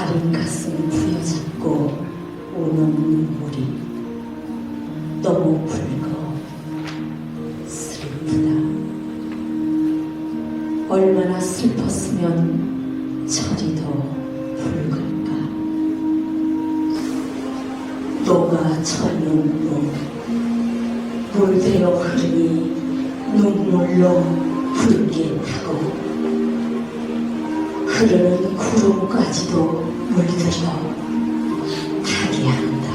가슴 부여잡고 오는 눈물이 너무 붉어 슬프다. 얼마나 슬펐으면 철이 더 붉을까. 너가 철눈으로 물되어 흐르니 눈물로 붉게 타고 흐르는 구름까지도 물들여 타게 한다.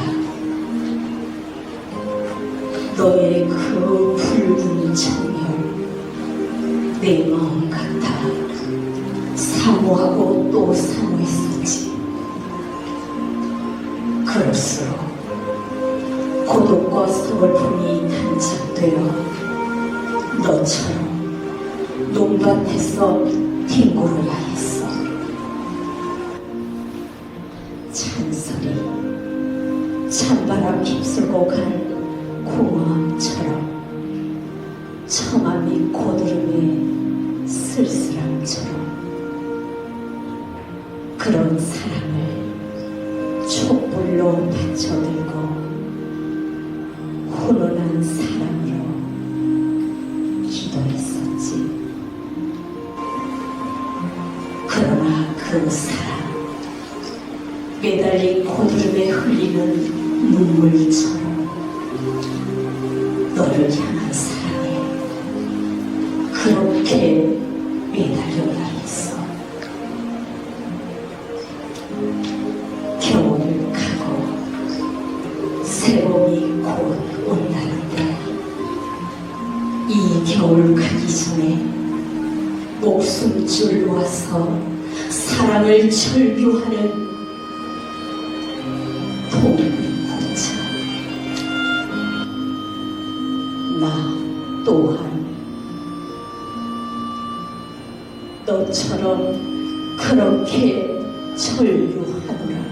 너의 그 붉은 정열 내 마음 같아 사모하고 또 사모했었지. 그럴수록 고독과 서글픔이 단착되어 너처럼 농밭에서 뒹굴어야 했어. 찬바람 휩쓸고 간 고마움처럼 청함이 고드름의 쓸쓸함처럼 그런 사랑을 촛불로 받쳐들고 훈훈한 사랑으로 기도했었지. 그러나 그 사랑, 매달린 고드름에 흘리는 눈물처럼 너를 향한 사랑에 그렇게 매달려야 했어. 겨울을 가고 새봄이 곧 온다는데 이 겨울 가기 전에 목숨줄 놓아서 사랑을 절규하는 동 나 또한 너처럼 그렇게 절규하노라